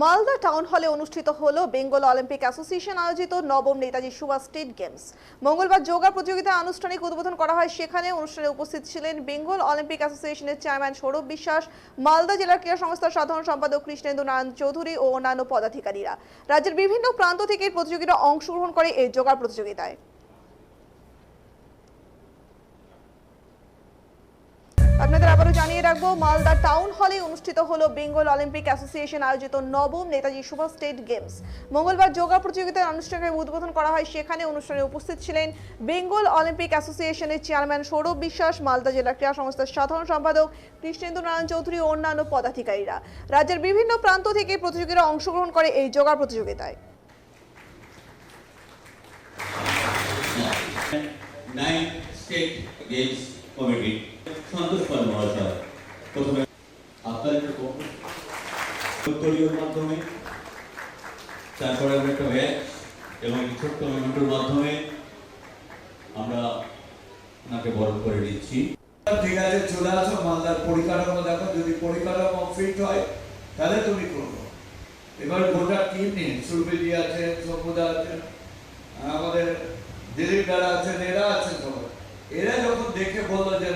Malda town হলে অনুষ্ঠিত হল বেঙ্গল অলিম্পিক অ্যাসোসিয়েশন আয়োজিত নবম নেতাজি সুভাষ স্টেট গেমস। মঙ্গলবার যোগা প্রতিযোগিতা আনুষ্ঠানিক উদ্বোধন করা হয়। সেখানে অনুষ্ঠানে উপস্থিত ছিলেন বেঙ্গল অলিম্পিক অ্যাসোসিয়েশনের চেয়ারম্যান সৌরভ বিশ্বাস, মালদা জেলার ক্রীড়া সংস্থার সাধারণ সম্পাদক কৃষ্ণেন্দু নারায়ণ চৌধুরী ও অন্যান্য পদাধিকারীরা। রাজ্যের বিভিন্ন প্রান্ত থেকে প্রতিযোগীরা অংশগ্রহণ করে এই যোগা প্রতিযোগিতায়। আপনাদের আবারও জানিয়ে রাখব, মালদা টাউন হলে অনুষ্ঠিত হলো বেঙ্গল অলিম্পিক অ্যাসোসিয়েশন আয়োজিত নবম নেতাজি সুভাষ স্টেট গেমস। মঙ্গলবার যোগা প্রতিযোগিতার আনুষ্ঠানিক উদ্বোধন করা হয়। সেখানে অনুষ্ঠানে উপস্থিত ছিলেন বেঙ্গল অলিম্পিক অ্যাসোসিয়েশনের চেয়ারম্যান সৌরভ বিশ্বাস, মালদা জেলা ক্রীড়া সংস্থার সাধারণ সম্পাদক কৃষ্ণেন্দু নারায়ণ চৌধুরী ও অন্যান্য পদাধিকারীরা। রাজ্যের বিভিন্ন প্রান্ত থেকে প্রতিযোগীরা অংশগ্রহণ করে এই যোগা প্রতিযোগিতায়। সন্তোষ পাল মহাশয় প্রথমে আপনাদের উত্তরীয়র মাধ্যমে, তারপরে আমরা একটা ম্যাচ এবং ছোট্ট মেমেন্টোর মাধ্যমে আমরা ওনাকে বরণ করে দিচ্ছি ঠিক আছে, চলে আসো, মালদার পরিকাঠামো দেখো। যদি পরিকাঠামো ফিট হয়, তাহলে তুমি করব এবার গোটা টিম নিন সুরবিদি আছেন সভ্যদা আছেন আমাদের দিলীপ দাদা আছেন, এরা আছেন সবাই। এরা যখন দেখে বলল যে